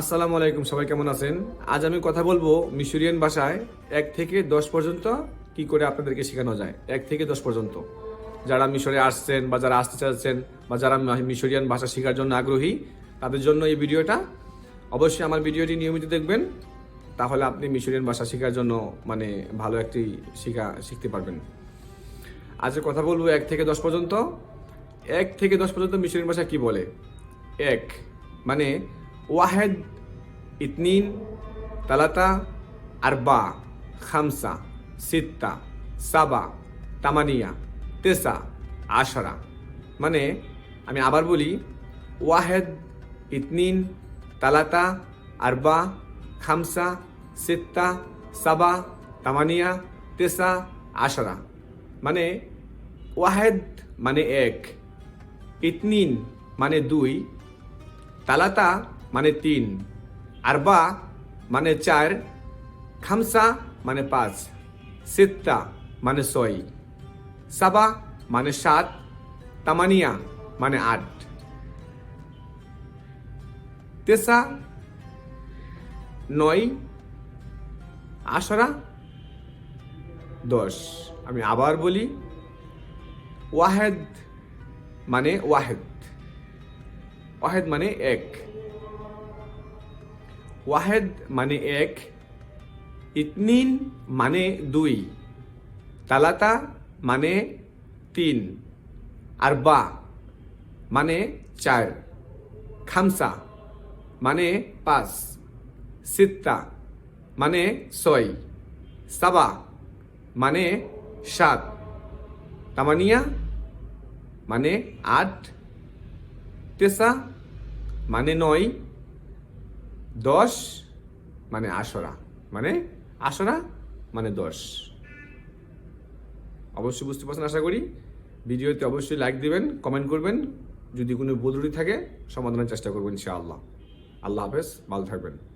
আসসালামু আলাইকুম, সবাই কেমন আছেন? আজ আমি কথা বলব মিশরিয়ান ভাষায় এক থেকে দশ পর্যন্ত কি করে আপনাদেরকে শেখানো যায়। এক থেকে দশ পর্যন্ত। যারা মিশরে আসছেন বা যারা আসতে চাচ্ছেন বা যারা মিশরিয়ান ভাষা শেখার জন্য আগ্রহী, তাদের জন্য এই ভিডিওটা। অবশ্যই আমার ভিডিওটি নিয়মিত দেখবেন, তাহলে আপনি মিশরিয়ান ভাষা শেখার জন্য মানে ভালো একটি শিখা শিখতে পারবেন। আজকে কথা বলব এক থেকে দশ পর্যন্ত। এক থেকে দশ পর্যন্ত মিশরিয়ান ভাষা কি বলে? এক। মানে ওয়াহেদ ইতনিন তালাতা আরবা খামসা সিত্তা সাবা তামানিয়া তেসা আশারা মানে আমি আবার বলি ওয়াহেদ ইতনিন তালাতা আরবা খামসা সিত্তা সাবা তামানিয়া তেসা আশারা মানে ওয়াহেদ মানে এক ইতনিন মানে দুই তালাতা মানে তিন। আরবা মানে চার, খামসা মানে পাঁচ, সিত্তা মানে ছয়, সাবা মানে সাত, তামানিয়া মানে আট। তেসা নয়, আশরা দশ। আমি আবার বলি, ওয়াহেদ মানে ওয়াহেদ ওয়াহেদ মানে এক। ওয়াহেদ মানে এক, ইতনিন মানে দুই, তালাতা মানে তিন, আর বা মানে চার, খামসা মানে পাঁচ, সিত্তা মানে ছয়, সাবা মানে সাত, তামানিয়া মানে আট, তেসা মানে নয় দশ মানে আসরা মানে আসরা মানে দশ। অবশ্যই বুঝতে পারছেন, আশা করি? ভিডিওতে অবশ্যই লাইক দিবেন কমেন্ট করবেন। যদি কোনো বদরুটি থাকে, সমাধানের চেষ্টা করবেন, ইনশাআল্লাহ। আল্লাহ হাফেজ, ভালো থাকবেন।